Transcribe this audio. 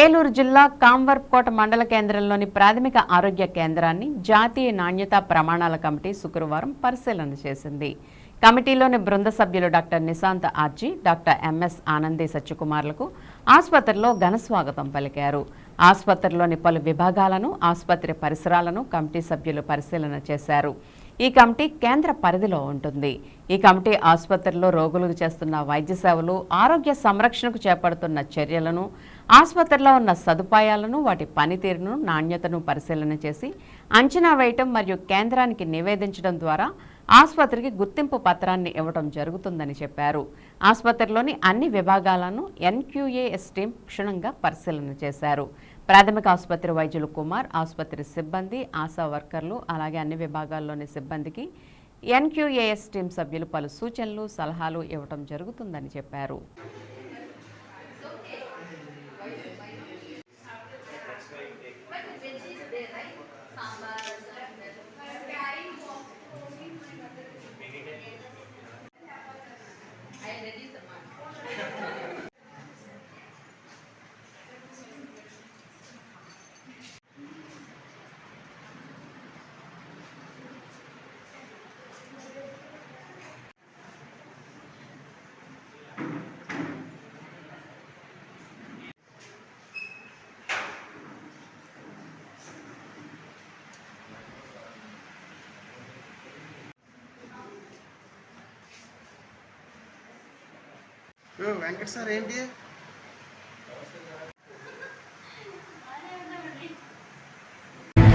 ఏలూరు జిల్లా కాంవర్కోట మండల కేంద్రంలోని ప్రాథమిక ఆరోగ్య కేంద్రాన్ని జాతీయ నాణ్యతా ప్రమాణాల కమిటీ శుక్రవారం పరిశీలన చేసింది. కమిటీలోని బృంద సభ్యులు doctor Nishant RG doctor MS Anandi సత్యకుమార్లకు ఆసుపత్రిలో ఘన స్వాగతం పలికారు. ఆసుపత్రిలోని పలు విభాగాలను ఆసుపత్రి పరిసరాలను కమిటీ సభ్యులు పరిశీలన చేశారు. ఈ కమిటీ కేంద్ర పరిధిలో ఉంటుంది. ఈ కమిటీ ఆసుపత్రిలో రోగులకు చేస్తున్న వైద్య సేవలు ఆరోగ్య సంరక్షణకు చేపడుతున్న చర్యలను ఆసుపత్రిలో ఉన్న సదుపాయాలను వాటి పనితీరును నాణ్యతను పరిశీలన చేసి అంచనా వేయటం మరియు కేంద్రానికి నివేదించడం ద్వారా ఆసుపత్రికి గుర్తింపు పత్రాన్ని ఇవ్వడం జరుగుతుందని చెప్పారు. ఆసుపత్రిలోని అన్ని విభాగాలను ఎన్క్యూఏఎస్ టీం క్షుణ్ణంగా పరిశీలన చేశారు. ప్రాథమిక ఆసుపత్రి వైద్యులు కుమార్ ఆసుపత్రి సిబ్బంది ఆశా వర్కర్లు అలాగే అన్ని విభాగాల్లోని సిబ్బందికి ఎన్క్యూఏఎస్ టీం సభ్యులు పలు సూచనలు సలహాలు ఇవ్వడం జరుగుతుందని చెప్పారు. వెంకట సార్ ఏంటి?